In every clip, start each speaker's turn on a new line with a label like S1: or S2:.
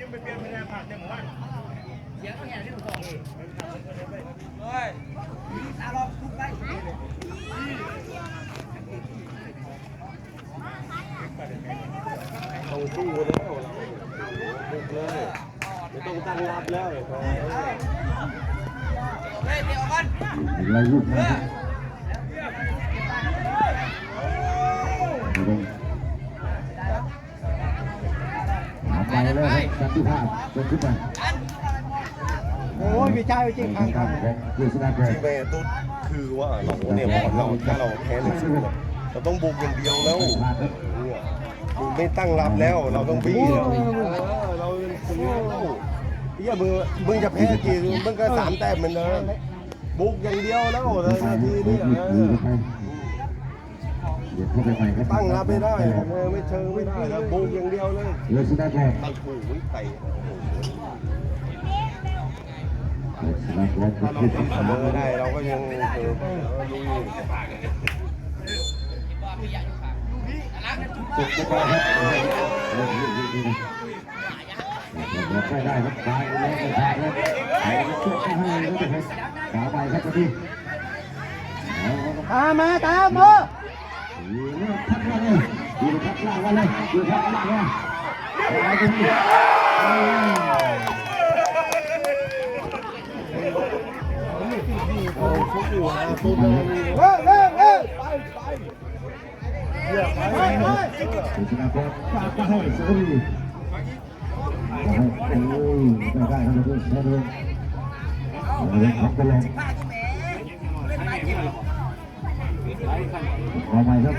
S1: ยิ่งเป็นเพียงเพียงผ่านแต้องสู้แล้วเราบุกเลยไม่ต้องตั้งรับแล้วไอ้พอ
S2: ไรรูปนะครับเอาไปเลยครับสันติภาพเกิดขึ้นมา
S3: โอ้ยพี่ชายจริง
S2: ทา
S3: ง
S2: กา
S3: รร
S2: ของกฤษณากร
S1: ที่แม่ตุ๊ดคือว่าเราเนี่ยพอเราถ้าเราแพ้หนึ่งศูนย์เราต้องบุกอย่างเดียวแล้วเนี่ยมึงไม่ตั้งรับแล้ว เราต้องบี้แล้วเราถึงแล้วเฮียมึงมึงจะแพ้กี่มึงก็สามแต้มเหมือนเดิมบุกอย่างเดียวแล้วเลยนาทีนี้
S2: ดี๋ยวเข้าไปใหม่ครับ
S1: ตั้งรับไม่ได้เออไม่เชิงไม่ได้แล้วบุกอย่างเดียวเลย
S2: กฤษณากร
S1: ตั้งขู่ไว้เตะโอ้โห
S2: กฤษณากร
S1: ถ้าเรา
S2: ขึ้น
S1: ทำเสมอได้เราก็ยังเออลุย
S2: สุดยอดครับไม่ได้ครับตายแล้วไม่ได้แล้วไอ้ช่วยให้เลยครับสาวไปครับตอนนี้เอาครับ
S3: ตามมาตามมา
S2: อยู่เนี่ยพักล่างเลยอยู่พักล่างกันเลยอยู่พักล่างเลยเอาตรงนี้
S1: โอ้ฟุกอยู่นะตุ๊ดเลย
S3: เฮ้ยเฮ้ยเฮ้ยไปไป
S1: เฮียไป
S3: ไปไป
S2: กฤษณากรฝากมาให้สักทีโอ้ยไม่ได้ครับทุกท่านเลยเอาเลยครับไปลยข อใหม่ครับ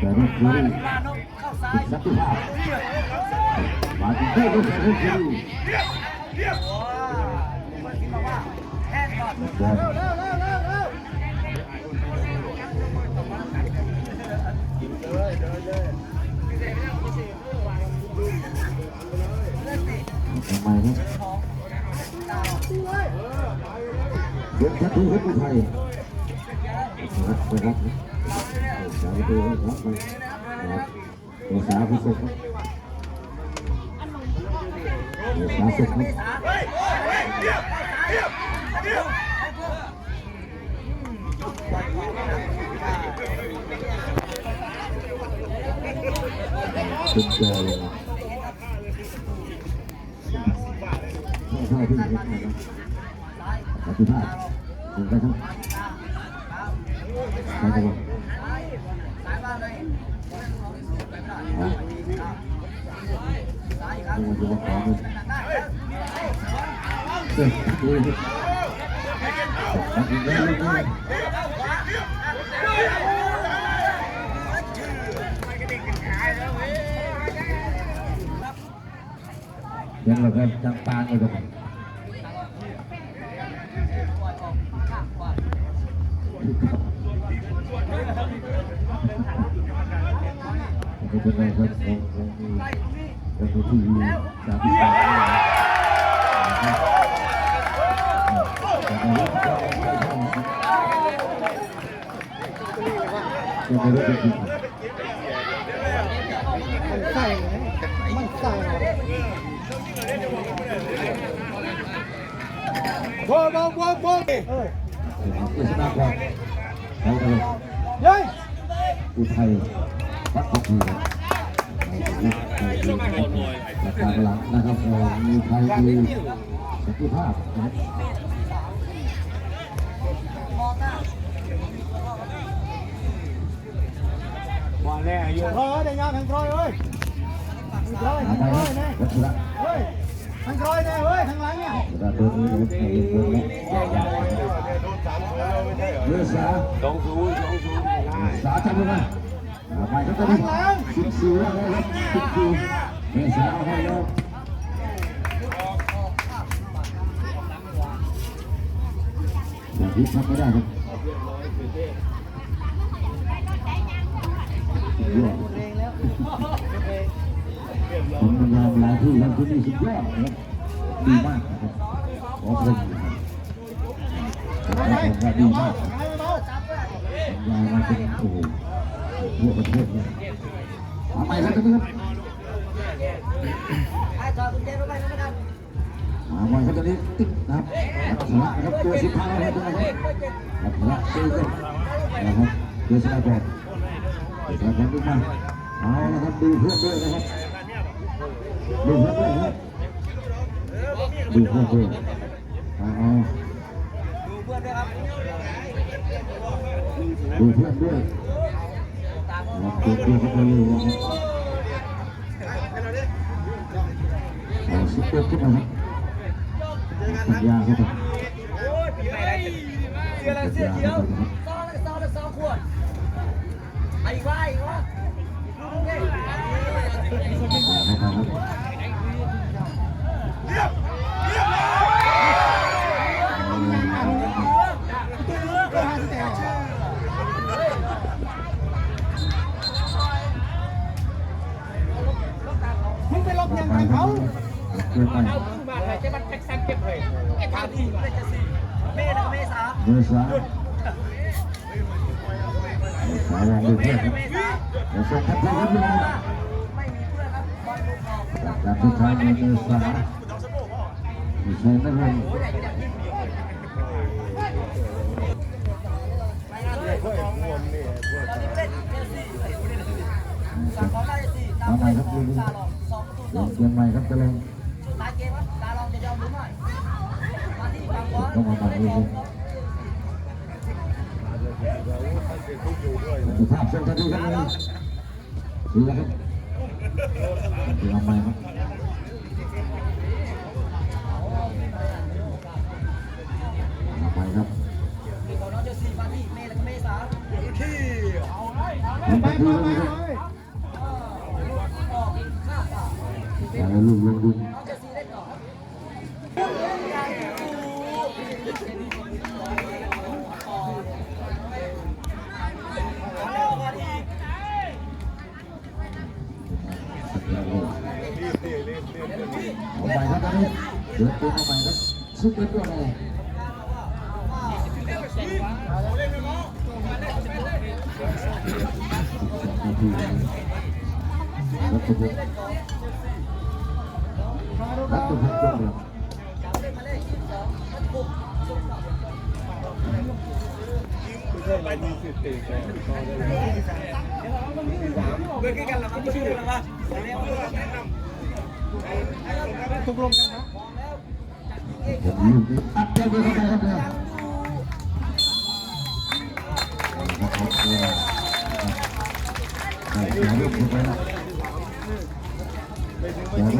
S2: แต่นี่คือสักทีภาพมาถึงที่ก็จะรู้คือบอล
S3: เร็วเร็วเร็วเร็ว
S2: ทำไมครับยกชัดทุกให้ผู้ไทย สามประตูครับรับไปครับตัวสาผู้สกครับตัวสาสกครับสุดยอดเลยนะเข้าที่ครับขอบคุณมากถึงไปครับไปครับ บ Đấy, các bạn. Đấy. Đúng rồi, có thôi. Được, tôi đi. Yang lebih gampang itu. Thank you. ตัดอีกแล้วลูกนี้ยังเราก็จังปางเลยครับ ไม่เป็นไรครับคงคงมีคงมีที่อยู่สามสิบสามยังไม่รู้เป็นจริง
S3: มันใส่มันใส่
S1: บอลบอลบอลบอล
S3: เอ้ย
S2: เจษฎากรเอาเลย
S3: เฮ้ย
S2: อุทัยวัดพักดีครับราคาหลังนะครับมีไทยดีสันติภาพนะครับ
S3: ว่าแน่อยู่รอได้งานทางคอยเอ้ยทางคอย
S2: หา
S3: ทาง
S2: ไป
S3: ค
S2: ค
S3: อ
S2: รั
S3: ย
S2: บ
S3: นะ
S2: วัชระ
S3: เฮ้ย ทางคอยแน่เฮ้ยทางหลังเนี่ย
S2: เวลาตัวนี้เราใส่เบอล้ว
S1: โดนสามคนแล้วไม่ใช่เหรอ
S2: เรือสา
S1: สองศูนย์สองศูนย์ได้
S2: สาจำเลยนะหาไปครับตอนนี้สิบสี่แล้วครับสิบสี่เมษาเอาให้แล้วอย่างที่ทำไม่ได้ครับสุดยอด ผมพยายามหลาที่ทำที่นี่สุดยอดนะครับดีมากนะครับขอชมนะครับดีมากครับยายมาเป็นโอ้โหทั่วประเทศเลยทำไมครับท่านม
S4: จอดกุญแจรถไปนะครับ
S2: มาไว้ครับตอนนี้ติ๊กนะครับอัคระนะครับตัวสิบห้าแล้วนะครับอัคระตีกันนะครับตัวสไลด์บอลตัวสไลด์บอลขึ้นมาเอาละครับดูเพื่อนด้วยนะครับดูเพื่อนด้วยนะครับ ดูเพื่อนด้วยเอาเอา
S4: ดูเพื่อนด้วยครับ
S2: ดูเพื่อนด้วยรับตัวตัวเข้าเลยนะครับเอาสิบเอ็ดขึ้นมาครับสัญญาเข้าไป
S4: เสียแล้วเสียเดียวซองแล้วซองแล้วซองขวดไอ้ว่าอีกวะดูดิ
S3: มึ ย์
S4: แล้วก็เมษา
S2: เบอร์สามสาวองดูเพื่อนครับ
S4: เมษา
S2: เดี๋ยวส่งทัพทีครับยังไง
S4: ไม่มีเพื่อนครับบอลลูกออก
S2: การทุกทางในเบอร์สามมีชัยนักเรียน
S4: โอ้ยใหญ่ใหญ่ยิ่งเดียว
S1: เพื่อนมวลนี่เพื่อน
S4: ตอนนี้เล่นเชลซีสั่งของได้สี่ตามไปสองตาลองสองประตู
S2: เป
S4: ต่
S2: ลี่
S4: อย
S2: นเกมใหม่ครับจะลง
S4: สุดท้ายเกมครับตาลองจะยอมหรือไม่มาที่ฝั่งบอล
S2: ต้องมาใหม่เลยสุภาพส่งทัพทีครับยังไงดีแล้วครับดีเอาใหม่ครับ luôn luôn Ông bài hát đấy, được tiếng ông bài hát, sức đến đoạn này. Thank you đất cho thành công được không luôn cả hả? Hãy subscribe cho kênh Ghiền Mì Gõ Để không bỏ lỡ những video hấp dẫn